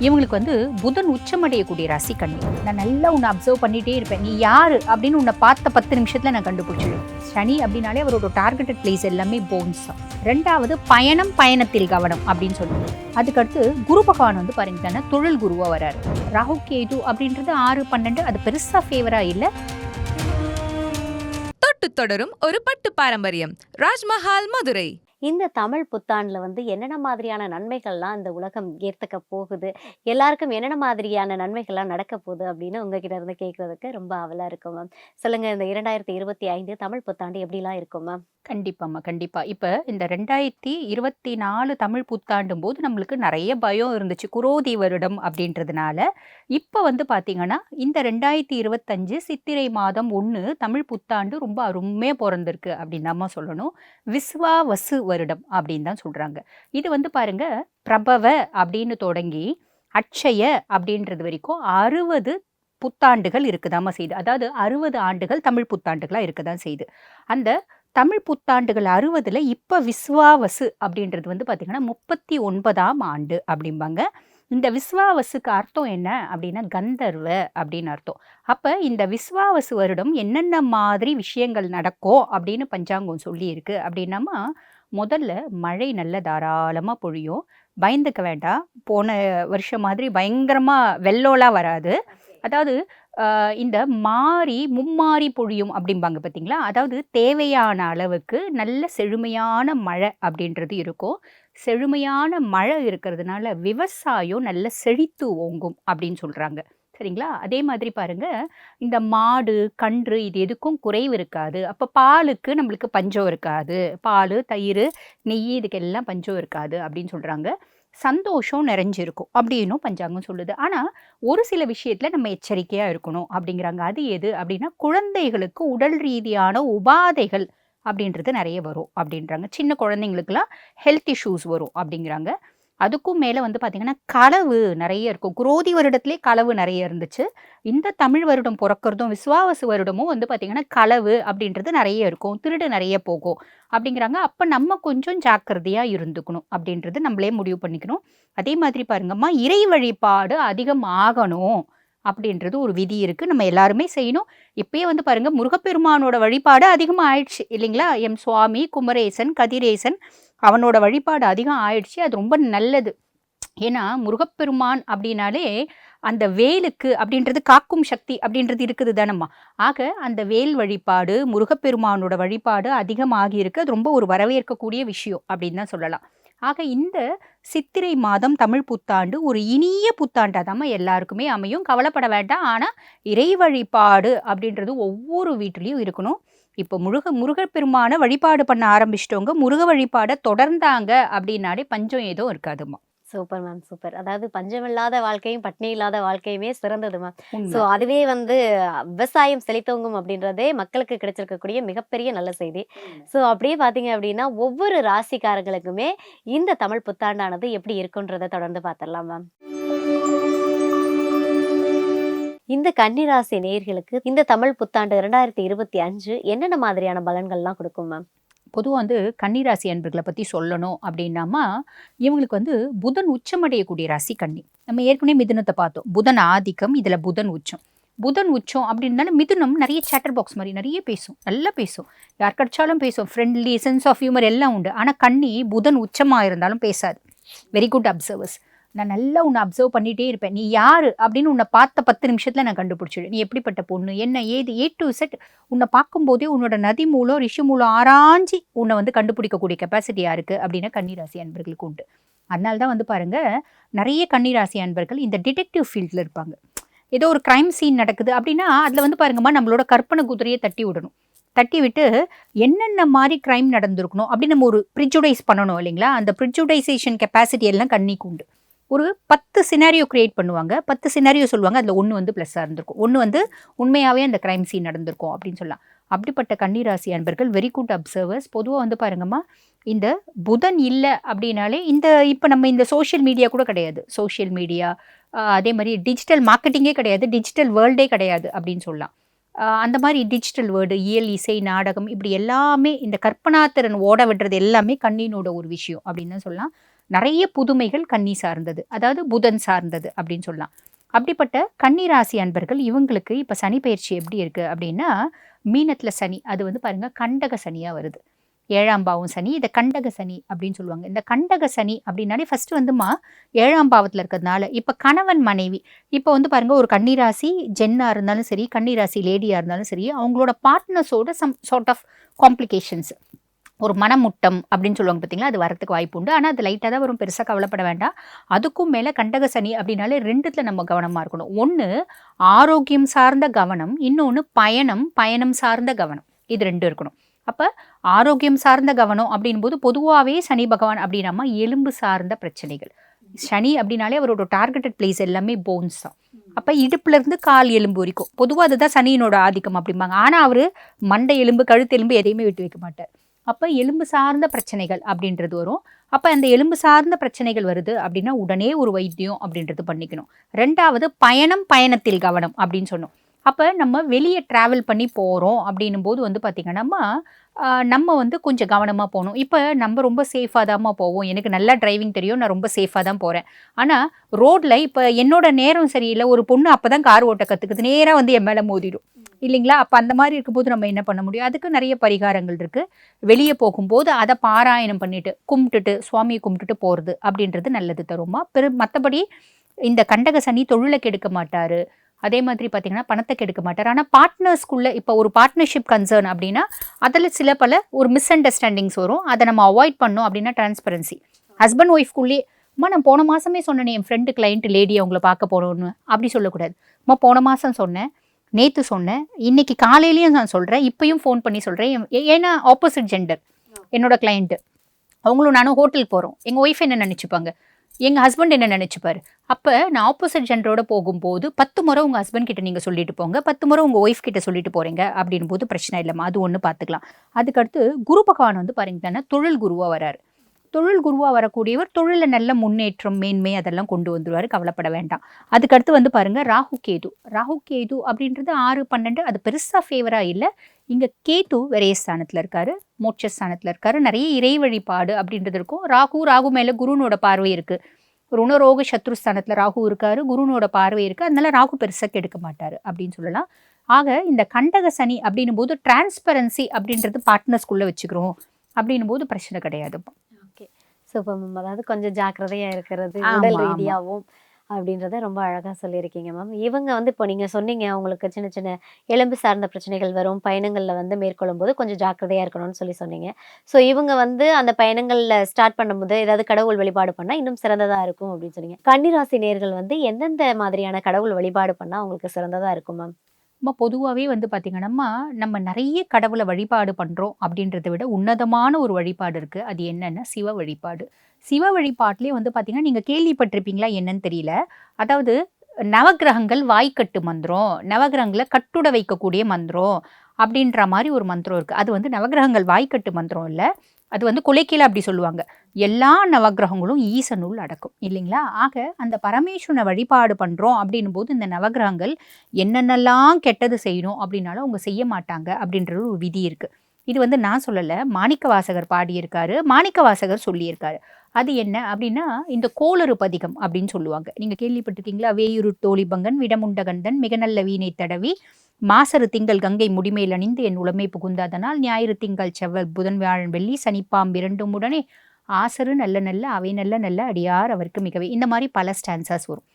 இவங்களுக்கு வந்து புதன் உச்சமடையக்கூடிய ராசி கண்ணி நான் நல்லா உன்னை அப்சர்வ் பண்ணிட்டே இருப்பேன். நீ யாரு? அப்படின்னு உன்னை பார்த்த பத்து நிமிஷத்துல நான் கண்டுபிடிச்சிடுவேன் சனி அப்படின்னாலே அவரோட டார்கெட்டட் பிளேஸ் எல்லாமே போன்ஸ் தான். ரெண்டாவது பயணம் பயணத்தில் கவனம் அப்படின்னு சொல்லுவோம். அதுக்கடுத்து குரு பகவான் வந்து பாருங்கன்னா தொழில் குருவா வராரு. ராகு கேது அப்படின்றது ஆறு பன்னெண்டு அது பெருசா ஃபேவரா இல்லை. தொட்டு தொடரும் ஒரு பட்டு பாரம்பரியம். ராஜ்மஹால் மதுரை. இந்த தமிழ் புத்தாண்டில் வந்து என்னென்ன மாதிரியான நன்மைகள்லாம் இந்த உலகம் ஏற்றுக்க போகுது? எல்லாருக்கும் என்னென்ன மாதிரியான நன்மைகள்லாம் நடக்க போகுது அப்படின்னு உங்ககிட்ட இருந்து கேட்கறதுக்கு ரொம்ப ஆவலாக இருக்கும் மேம். சொல்லுங்கள் இந்த இரண்டாயிரத்தி இருபத்தி ஐந்து தமிழ் புத்தாண்டு எப்படிலாம் இருக்கும் மேம்? கண்டிப்பாம்மா கண்டிப்பாக இப்போ இந்த ரெண்டாயிரத்தி இருபத்தி நாலு தமிழ் புத்தாண்டும் போது நம்மளுக்கு நிறைய பயம் இருந்துச்சு. குரோதி வருடம் அப்படின்றதுனால. இப்போ வந்து பார்த்திங்கன்னா இந்த ரெண்டாயிரத்தி இருபத்தஞ்சு சித்திரை மாதம் ஒன்று தமிழ் புத்தாண்டு ரொம்ப அருமையாக பிறந்திருக்கு அப்படின்னு தான் சொல்லணும். விஸ்வா வசு வருடம் அப்படின்னு தான் சொல்கிறாங்க இது வந்து பாருங்க பிரபவ அப்படின்னு தொடங்கி அட்சய அப்படின்றது வரைக்கும் அறுபது புத்தாண்டுகள் இருக்குதாம்மா செய்யுது அதாவது அறுபது ஆண்டுகள் தமிழ் புத்தாண்டுகளாக இருக்க தான் செய்யுது அந்த தமிழ் புத்தாண்டுகள் அறுபதில் இப்போ விஸ்வாவசு அப்படின்றது வந்து பார்த்திங்கன்னா முப்பத்தி ஒன்பதாம் ஆண்டு அப்படிம்பாங்க. இந்த விஸ்வாவசுக்கு அர்த்தம் என்ன அப்படின்னா கந்தர்வ அப்படின்னு அர்த்தம். அப்போ இந்த விஸ்வாவசு வருடம் என்னென்ன மாதிரி விஷயங்கள் நடக்கும் அப்படின்னு பஞ்சாங்கம் சொல்லியிருக்கு அப்படின்னாமா முதல்ல மழை நல்ல தாராளமா பொழியும். பயந்துக்க வேண்டாம். போன வருஷம் மாதிரி பயங்கரமா வெள்ளோலாம் வராது. அதாவது இந்த மாறி மும்மாறி பொழியும் அப்படிம்பாங்க பார்த்தீங்களா அதாவது தேவையான அளவுக்கு நல்ல செழுமையான மழை அப்படின்றது இருக்கும். செழுமையான மழை இருக்கிறதுனால விவசாயம் நல்ல செழித்து ஓங்கும் அப்படின்னு சொல்றாங்க. சரிங்களா? அதே மாதிரி பாருங்க. இந்த மாடு கன்று இது எதுக்கும் குறைவு இருக்காது. அப்போ பாலுக்கு நம்மளுக்கு பஞ்சம் இருக்காது. பால் தயிர் நெய் இதுக்கெல்லாம் பஞ்சம் இருக்காது அப்படின்னு சொல்கிறாங்க சந்தோஷம் நிறைஞ்சிருக்கும் அப்படின்னும் பஞ்சாங்கம் சொல்லுது. ஆனால் ஒரு சில விஷயத்தில் நம்ம எச்சரிக்கையாக இருக்கணும் அப்படிங்கிறாங்க. அது எது அப்படின்னா குழந்தைகளுக்கு உடல் ரீதியான உபாதைகள் அப்படின்றது நிறைய வரும் அப்படின்றாங்க. சின்ன குழந்தைங்களுக்குலாம் ஹெல்த் இஷ்யூஸ் வரும் அப்படிங்கிறாங்க. அதுக்கும் மேலே வந்து பார்த்தீங்கன்னா களவு நிறைய இருக்கும். குரோதி வருடத்துலேயே களவு நிறைய இருந்துச்சு. இந்த தமிழ் வருடம் பிறக்கிறதும் விஸ்வாவசு வருடமும் வந்து பார்த்தீங்கன்னா களவு அப்படின்றது நிறைய இருக்கும். திருடு நிறைய போகும் அப்படிங்கிறாங்க. அப்போ நம்ம கொஞ்சம் ஜாக்கிரதையாக இருந்துக்கணும் அப்படின்றது நம்மளே முடிவு பண்ணிக்கணும். அதே மாதிரி பாருங்கம்மா இறை வழிபாடு அதிகம் ஆகணும். அப்படின்றது ஒரு விதி இருக்கு. நம்ம எல்லாருமே செய்யணும். இப்பயே வந்து பாருங்க முருகப்பெருமானோட வழிபாடு அதிகமாக ஆயிடுச்சு இல்லைங்களா? எம் சுவாமி குமரேசன் கதிரேசன் அவனோட வழிபாடு அதிகம் ஆயிடுச்சு. அது ரொம்ப நல்லது. ஏன்னா முருகப்பெருமான் அப்படின்னாலே அந்த வேலுக்கு அப்படின்றது காக்கும் சக்தி அப்படின்றது இருக்குது தானம்மா. ஆக அந்த வேல் வழிபாடு முருகப்பெருமானோட வழிபாடு அதிகமாகி இருக்கு. அது ரொம்ப ஒரு வரவேற்கக்கூடிய விஷயம் அப்படின்னு தான் சொல்லலாம். ஆக இந்த சித்திரை மாதம் தமிழ் புத்தாண்டு ஒரு இனிய புத்தாண்டாதாம்மா எல்லாருக்குமே அமையும். கவலைப்பட வேண்டாம். ஆனால் இறை வழிபாடு அப்படின்றது ஒவ்வொரு வீட்டிலையும் இருக்கணும். இப்போ முருக முருகப்பெருமான வழிபாடு பண்ண ஆரம்பிச்சிட்டவங்க முருக வழிபாடை தொடர்ந்தாங்க அப்படின்னாலே பஞ்சம் ஏதோ இருக்காதும்மா. சூப்பர் மேம் சூப்பர் அதாவது பஞ்சம் இல்லாத வாழ்க்கையும் பட்னி இல்லாத வாழ்க்கையுமே சிறந்தது மேம். ஸோ அதுவே வந்து விவசாயம் செழித்தோங்கும் அப்படின்றதே மக்களுக்கு கிடைச்சிருக்கக்கூடிய மிகப்பெரிய நல்ல செய்தி. ஸோ அப்படியே பார்த்தீங்க அப்படின்னா ஒவ்வொரு ராசிக்காரங்களுக்குமே இந்த தமிழ் புத்தாண்டானது எப்படி இருக்குன்றதை தொடர்ந்து பார்த்துடலாம் மேம் இந்த கன்னிராசி நேயர்களுக்கு இந்த தமிழ் புத்தாண்டு இரண்டாயிரத்தி இருபத்தி அஞ்சு என்னென்ன மாதிரியான பலன்கள்லாம் கொடுக்கும் மேம் பொதுவாக வந்து கன்னிராசி அன்பர்களை பற்றி சொல்லணும் அப்படின்னாமா இவங்களுக்கு வந்து புதன் உச்சமடையக்கூடிய ராசி கன்னி. நம்ம ஏற்கனவே மிதுனத்தை பார்த்தோம். புதன் ஆதிக்கம் இதில் புதன் உச்சம். புதன் உச்சம் அப்படின்னாலும் மிதுனம் நிறைய சேட்டர் பாக்ஸ் மாதிரி நிறைய பேசும். நல்லா பேசும். யார் கிடைச்சாலும் பேசும். ஃப்ரெண்ட்லி சென்ஸ் ஆஃப் ஹியூமர் எல்லாம் உண்டு. ஆனால் கன்னி புதன் உச்சமாக இருந்தாலும் பேசாது. வெரி குட் அப்சர்வர்ஸ் நான் நல்லா உன்னை அப்சர்வ் பண்ணிகிட்டே இருப்பேன். நீ யார்? அப்படின்னு உன்னை பார்த்த பத்து நிமிஷத்தில் நான் கண்டுபிடிச்சிடு நீ எப்படிப்பட்ட பொண்ணு? என்ன? ஏது? ஏ டு செட் உன்னை பார்க்கும்போதே உன்னோட நதி மூலம் ரிஷி மூலம் ஆராய்ஞ்சி உன்னை வந்து கண்டுபிடிக்கக்கூடிய கெப்பாசிட்டியாக இருக்குது அப்படின்னா கன்னிராசி அன்பர்களுக்கு உண்டு. அதனால தான் வந்து பாருங்கள் நிறைய கன்னிராசி அன்பர்கள் இந்த டிடெக்டிவ் ஃபீல்டில் இருப்பாங்க. ஏதோ ஒரு க்ரைம் சீன் நடக்குது அப்படின்னா அதில் வந்து பாருங்கம்மா நம்மளோட கற்பனை குதிரையை தட்டி விடணும். தட்டி விட்டு என்னென்ன மாதிரி க்ரைம் நடந்திருக்கணும் அப்படின்னு நம்ம ஒரு ப்ரிஜுடைஸ் பண்ணணும் இல்லைங்களா? அந்த ப்ரிஜுடைசேஷன் கெப்பாசிட்டி எல்லாம் கண்ணிக்கு உண்டு. ஒரு பத்து சினாரியோ கிரியேட் பண்ணுவாங்க. பத்து சினாரியோ சொல்லுவாங்க. அதில் ஒன்று வந்து ப்ளஸ்ஸாக இருந்திருக்கும். ஒன்று வந்து உண்மையாகவே அந்த கிரைம் சீன் நடந்திருக்கும் அப்படின்னு சொல்லலாம். அப்படிப்பட்ட கன்னிராசி அன்பர்கள் வெரி குட் அப்சர்வர்ஸ் பொதுவாக வந்து பாருங்கம்மா இந்த புதன் இல்லை அப்படின்னாலே இந்த இப்போ நம்ம இந்த சோஷியல் மீடியா கூட கிடையாது. சோஷியல் மீடியா அதே மாதிரி டிஜிட்டல் மார்க்கெட்டிங்கே கிடையாது. டிஜிட்டல் வேர்ல்டே கிடையாது அப்படின்னு சொல்லலாம். அந்த மாதிரி டிஜிட்டல் வேர்டு இயல் இசை நாடகம் இப்படி எல்லாமே இந்த கற்பனாத்திறன் ஓட விடுறது எல்லாமே கண்ணினோட ஒரு விஷயம் அப்படின்னு தான் சொல்லலாம். நிறைய புதுமைகள் கன்னி சார்ந்தது. அதாவது புதன் சார்ந்தது அப்படின்னு சொல்லலாம். அப்படிப்பட்ட கன்னி ராசி அன்பர்கள் இவங்களுக்கு இப்போ சனி பயிற்சி எப்படி இருக்குது அப்படின்னா மீனத்தில் சனி அது வந்து பாருங்க கண்டக சனியாக வருது. ஏழாம் பாவம் சனி இதை கண்டக சனி அப்படின்னு சொல்லுவாங்க. இந்த கண்டக சனி அப்படின்னாலே ஃபஸ்ட்டு வந்துமா ஏழாம் பாவத்தில் இருக்கிறதுனால இப்போ கணவன் மனைவி இப்போ வந்து பாருங்க ஒரு கன்னிராசி ஜென்னாக இருந்தாலும் சரி கன்னிராசி லேடியாக இருந்தாலும் சரி அவங்களோட பார்ட்னர்ஸோட சம் சார்ட் ஆஃப் காம்ப்ளிகேஷன்ஸ் ஒரு மனமுட்டம் அப்படின்னு சொல்லுவாங்க பார்த்தீங்களா அது வரத்துக்கு வாய்ப்பு உண்டு. ஆனால் அது லைட்டாக தான் வரும். பெருசாக கவலைப்பட வேண்டாம். அதுக்கும் மேலே கண்டக சனி அப்படின்னாலே ரெண்டுத்துல நம்ம கவனமாக இருக்கணும். ஒன்று ஆரோக்கியம் சார்ந்த கவனம். இன்னொன்று பயணம் பயணம் சார்ந்த கவனம். இது ரெண்டும் இருக்கணும். அப்போ ஆரோக்கியம் சார்ந்த கவனம் அப்படின் போது பொதுவாகவே சனி பகவான் அப்படின்னாமா எலும்பு சார்ந்த பிரச்சனைகள். சனி அப்படின்னாலே அவரோட டார்கெட்டட் பிளேஸ் எல்லாமே போன்ஸ் தான். அப்போ இடுப்புலேருந்து கால் எலும்பு வரைக்கும். பொதுவாக அதுதான் சனியினோட ஆதிக்கம் அப்படிம்பாங்க. ஆனால் அவர் மண்டை எலும்பு கழுத்து எலும்பு எதையுமே விட்டு வைக்க மாட்டார். அப்போ எலும்பு சார்ந்த பிரச்சனைகள் அப்படின்றது வரும். அப்போ அந்த எலும்பு சார்ந்த பிரச்சனைகள் வருது அப்படின்னா உடனே ஒரு வைத்தியம் அப்படின்றது பண்ணிக்கணும். ரெண்டாவது பயணம் பயணத்தில் கவனம் அப்படின்னு சொன்னோம். அப்போ நம்ம வெளியே ட்ராவல் பண்ணி போகிறோம் அப்படின்னும் போது வந்து பார்த்திங்கன்னா நம்ம வந்து கொஞ்சம் கவனமாக போகணும். இப்போ நம்ம ரொம்ப சேஃபாக தாம்மா போவோம். எனக்கு நல்லா டிரைவிங் தெரியும். நான் ரொம்ப சேஃபாக தான் போகிறேன் ஆனால் ரோட்டில் இப்போ என்னோட நேரம் சரியில்லை. ஒரு பொண்ணு அப்போ தான் கார் ஓட்ட கற்றுக்குது நேராக வந்து என் மேலே மோதிடும். இல்லைங்களா? அப்போ அந்த மாதிரி இருக்கும்போது நம்ம என்ன பண்ண முடியும்? அதுக்கு நிறைய பரிகாரங்கள் இருக்குது வெளியே போகும்போது அதை பாராயணம் பண்ணிட்டு கும்பிட்டுட்டு சுவாமியை கும்பிட்டுட்டு போகிறது அப்படின்றது நல்லது தருமா? பெரு மற்றபடி இந்த கண்டக சனி தொழிலை கெடுக்க மாட்டார். அதே மாதிரி பார்த்தீங்கன்னா பணத்தை கெடுக்க மாட்டார். ஆனால் பார்ட்னர்ஸ்குள்ளே இப்போ ஒரு பார்ட்னர்ஷிப் கன்சர்ன் அப்படின்னா அதில் சில பல ஒரு மிஸ் அண்டர்ஸ்டாண்டிங்ஸ் வரும். அதை நம்ம அவாய்ட் பண்ணோம் அப்படின்னா டிரான்ஸ்பரன்சி ஹஸ்பண்ட் ஒய்ஃப்குள்ளேயே அம்மா நான் போன மாதமே சொன்னேன் என் ஃப்ரெண்டு கிளைண்ட் லேடி அவங்கள பார்க்க போகணும்னு அப்படி சொல்லக்கூடாது. அம்மா போன மாதம் சொன்னேன். நேற்று சொன்னேன். இன்னைக்கு காலையிலயும் நான் சொல்கிறேன் இப்பயும் ஃபோன் பண்ணி சொல்கிறேன் ஏன்னா ஆப்போசிட் ஜெண்டர் என்னோட கிளைண்ட்டு அவங்களும் நானும் ஹோட்டல் போகிறோம் எங்கள் ஒய்ஃப் என்ன நினச்சிப்பாங்க? எங்கள் ஹஸ்பண்ட் என்ன நினச்சிப்பாரு? அப்போ நான் ஆப்போசிட் ஜெண்டரோட போகும்போது பத்து முறை உங்கள் ஹஸ்பண்ட் கிட்ட நீங்கள் சொல்லிட்டு போங்க. பத்து முறை உங்கள் ஒய்ஃப் கிட்ட சொல்லிட்டு போகிறீங்க அப்படின் போது பிரச்சனை இல்லைம்மா. அது ஒன்று பார்த்துக்கலாம் அதுக்கடுத்து குரு பகவான் வந்து பாருங்கன்னா தொழில் குருவாக வராரு தொழில் குருவாக வரக்கூடியவர் தொழிலில் நல்ல முன்னேற்றம் மேன்மை அதெல்லாம் கொண்டு வந்துடுவார் கவலைப்பட வேண்டாம். அதுக்கடுத்து வந்து பாருங்க ராகு கேது. ராகு கேது அப்படின்றது ஆறு பன்னெண்டு அது பெருசாக ஃபேவராக இல்லை. இங்கே கேது விரயஸ்தானத்தில் இருக்காரு மோட்சஸ்தானத்தில் இருக்காரு. நிறைய இறை வழிபாடு அப்படின்றது இருக்கும். ராகு ராகு மேலே குருனோட பார்வை இருக்குது ருணரோக சத்ருஸ்தானத்தில் ராகு இருக்காரு குருனோட பார்வை இருக்குது அதனால ராகு பெருசாக கெடுக்க மாட்டார் அப்படின்னு சொல்லலாம். ஆக இந்த கண்டக சனி அப்படின்னும் போது டிரான்ஸ்பரன்சி அப்படின்றது பார்ட்னர்ஸ்குள்ளே வச்சுக்கிறோம். அப்படின்னும் போது பிரச்சனை கிடையாது. சூப்பர் அதாவது கொஞ்சம் ஜாக்கிரதையா இருக்கிறது உடல். ரீதியாகவும் அப்படின்றத ரொம்ப அழகா சொல்லியிருக்கீங்க மேம் இவங்க வந்து இப்போ நீங்க சொன்னீங்க அவங்களுக்கு சின்ன சின்ன எலும்பு சார்ந்த பிரச்சனைகள் வரும் பயணங்கள்ல வந்து மேற்கொள்ளும் போது கொஞ்சம் ஜாக்கிரதையா இருக்கணும்னு சொல்லி சொன்னீங்க. ஸோ இவங்க வந்து அந்த பயணங்கள்ல ஸ்டார்ட் பண்ணும்போது ஏதாவது கடவுள் வழிபாடு பண்ணா இன்னும் சிறந்ததா இருக்கும் அப்படின்னு சொன்னீங்க. கன்னிராசி நேர்கள் வந்து எந்தெந்த மாதிரியான கடவுள் வழிபாடு பண்ணா அவங்களுக்கு சிறந்ததா இருக்கும் மேம் நம்ம பொதுவாகவே வந்து பார்த்திங்கன்னா நம்ம நிறைய கடவுளை வழிபாடு பண்ணுறோம் அப்படின்றத விட உன்னதமான ஒரு வழிபாடு இருக்குது அது என்னென்னா சிவ வழிபாடு. சிவ வழிபாட்டிலே வந்து பார்த்திங்கன்னா நீங்கள் கேள்விப்பட்டிருப்பீங்களா என்னன்னு தெரியல. அதாவது நவக்கிரகங்கள் வாய்க்கட்டு மந்திரம் நவகிரகங்களை கட்டுட வைக்கக்கூடிய மந்திரம் அப்படின்ற மாதிரி ஒரு மந்திரம் இருக்குது அது வந்து நவக்கிரகங்கள் வாய்க்கட்டு மந்திரம் இல்லை. அது வந்து குலைக்கீழ அப்படி சொல்லுவாங்க. எல்லா நவக்கிரகங்களும் ஈசனுள் அடக்கும். இல்லைங்களா? ஆக அந்த பரமேஸ்வரனை வழிபாடு பண்ணுறோம் அப்படின்னும் போது இந்த நவக்கிரகங்கள் என்னென்னலாம் கெட்டது செய்யணும் அப்படின்னாலும் அவங்க செய்ய மாட்டாங்க அப்படின்றது ஒரு விதி இருக்குது இது வந்து நான் சொல்லலை. மாணிக்க வாசகர் பாடியிருக்காரு. மாணிக்க வாசகர் சொல்லியிருக்காரு. அது என்ன அப்படின்னா இந்த கோளறு பதிகம் அப்படின்னு சொல்லுவாங்க. நீங்கள் கேள்விப்பட்டிருக்கீங்களா? வேயுரு தோழிபங்கன் விடமுண்டகந்தன் மிக நல்ல வீணை தடவி மாசரு திங்கள் கங்கை முடிமையில் அணிந்து என் உளமை புகுந்தாதனால் ஞாயிறு திங்கள் செவ்வல் புதன் வியாழன் வெள்ளி சனிப்பாம் இரண்டும் உடனே ஆசரு நல்ல நல்ல அவை நல்ல நல்ல அடியார் அவருக்கு மிகவே. இந்த மாதிரி பல ஸ்டான்சர்ஸ் வரும்.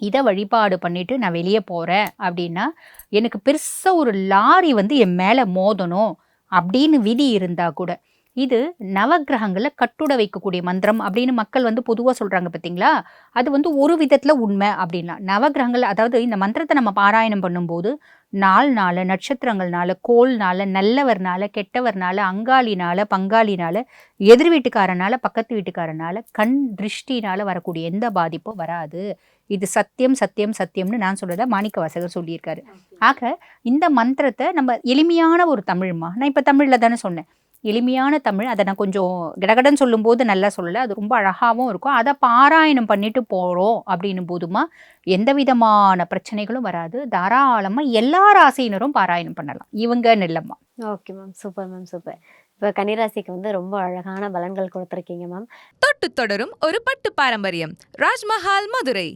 இதை வழிபாடு பண்ணிட்டு நான் வெளியே போகிறேன் அப்படின்னா எனக்கு பெருசாக ஒரு லாரி வந்து என் மேலே மோதணும் அப்படின்னு விதி இருந்தால் கூட இது நவக்கிரகங்களை கட்டுட வைக்கக்கூடிய மந்திரம் அப்படின்னு மக்கள் வந்து பொதுவாக சொல்கிறாங்க பார்த்தீங்களா அது வந்து ஒரு விதத்தில் உண்மை அப்படின்னா நவக்கிரகங்கள் அதாவது இந்த மந்திரத்தை நம்ம பாராயணம் பண்ணும்போது நாள் நாள நட்சத்திரங்கள்னால கோள்னால நல்லவர்னால கெட்டவர்னால அங்காளினால பங்காளினால எதிர் வீட்டுக்காரனால பக்கத்து வீட்டுக்காரனால கண் திருஷ்டினால வரக்கூடிய எந்த பாதிப்பும் வராது. இது சத்தியம் சத்தியம் சத்தியம்னு நான் சொல்றத மாணிக்க வாசகர் சொல்லியிருக்காரு. ஆக இந்த மந்திரத்தை நம்ம எளிமையான ஒரு தமிழ்மா நான் இப்போ தமிழில் தானே சொன்னேன். எளிமையான தமிழ். அதை நான் கொஞ்சம் கடகடன் சொல்லும்போது நல்லா சொல்லலை. அது ரொம்ப அழகாகவும் இருக்கும். அதை பாராயணம் பண்ணிட்டு போகிறோம் அப்படின்னும் போதுமா எந்த விதமான பிரச்சனைகளும் வராது. தாராளமாக எல்லா ராசியினரும் பாராயணம் பண்ணலாம். இவங்கன்னு இல்லைம்மா okay ma'am. Super ma'am super. இப்போ கன்னிராசிக்கு வந்து ரொம்ப அழகான பலன்கள் கொடுத்துருக்கீங்க மேம். தொட்டு தொடரும் ஒரு பட்டு பாரம்பரியம். ராஜ்மஹால் மதுரை.